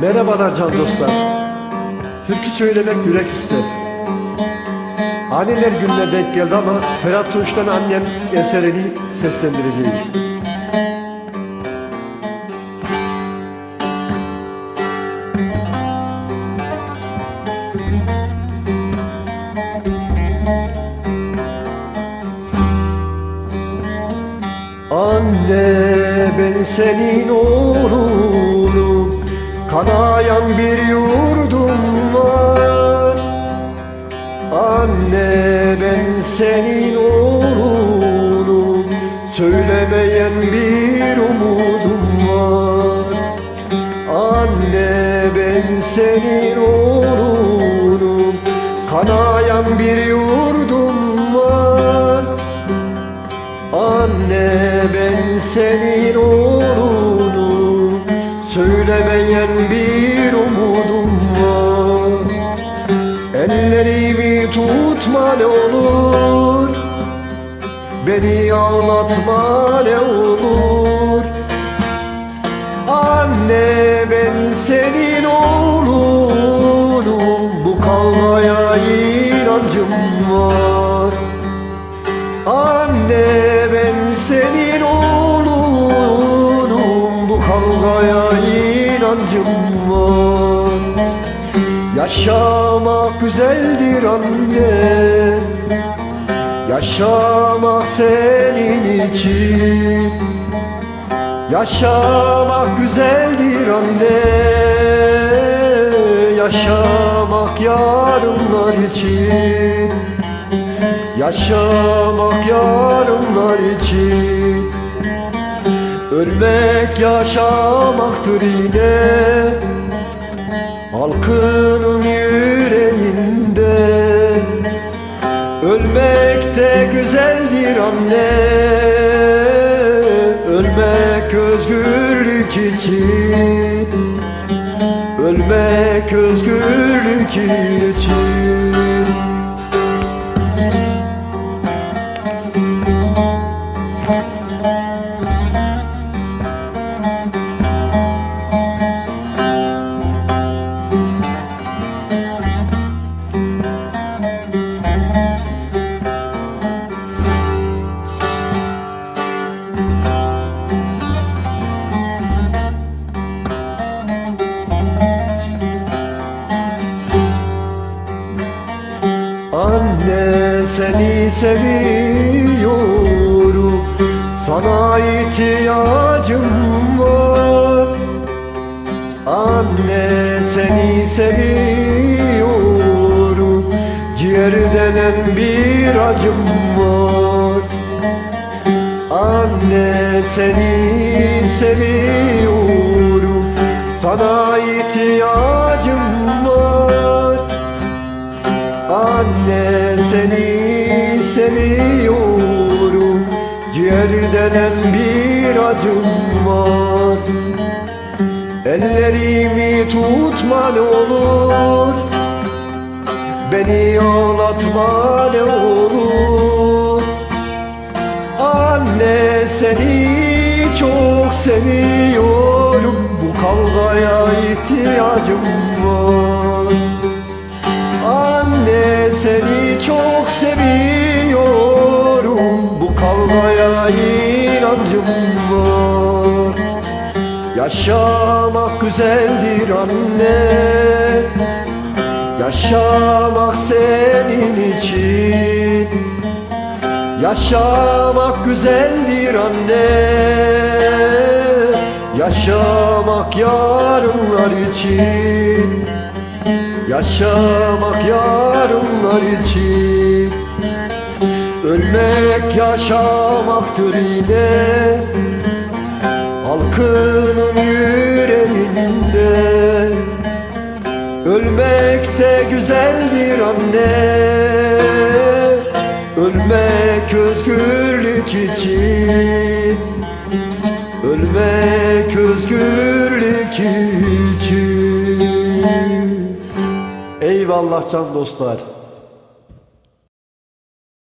Merhabalar can dostlar. Türkü söylemek yürek ister. Anneler gününe denk geldi ama Ferhat Tunç'tan annem eserini seslendireceğiz. Ben senin oğlunum. Kanayan bir yurdum var. Anne ben senin oğlunum. Söylemeyen bir umudum var. Anne ben senin oğlunum. Kanayan bir yurdum Anne ben senin oğlunum. Söylemeyen bir umudum var. Ellerimi tutma ne olur. Beni ağlatma ne olur. Anne ben senin oğlunum. Bu kavgaya inancım var Kavgaya inancım var. Yaşamak güzeldir anne. Yaşamak senin için. Yaşamak güzeldir anne. Yaşamak yarınlar için. Yaşamak yarınlar için Ölmek yaşamaktır yine. Halkının yüreğinde. Ölmek de güzeldir anne. Ölmek özgürlük için. Ölmek özgürlük için seni seviyorum. Sana ihtiyacım var. Anne seni seviyorum. Ciğer denen bir acım var. Anne seni seviyorum. Sana ihtiyacım var. Anne seni seviyorum. Ciğer denen bir acım var. Ellerimi tutma ne olur. Beni ağlatma ne olur. Anne seni çok seviyorum. Bu kavgaya ihtiyacım var Yaşamak güzeldir anne. Yaşamak senin için. Yaşamak güzeldir anne. Yaşamak yarınlar için. Yaşamak yarınlar için. Ölmek yaşamaktır yine Halkının yüreğinde. Ölmek de güzeldir anne. Ölmek özgürlük için. Ölmek özgürlük için. Eyvallah can dostlar.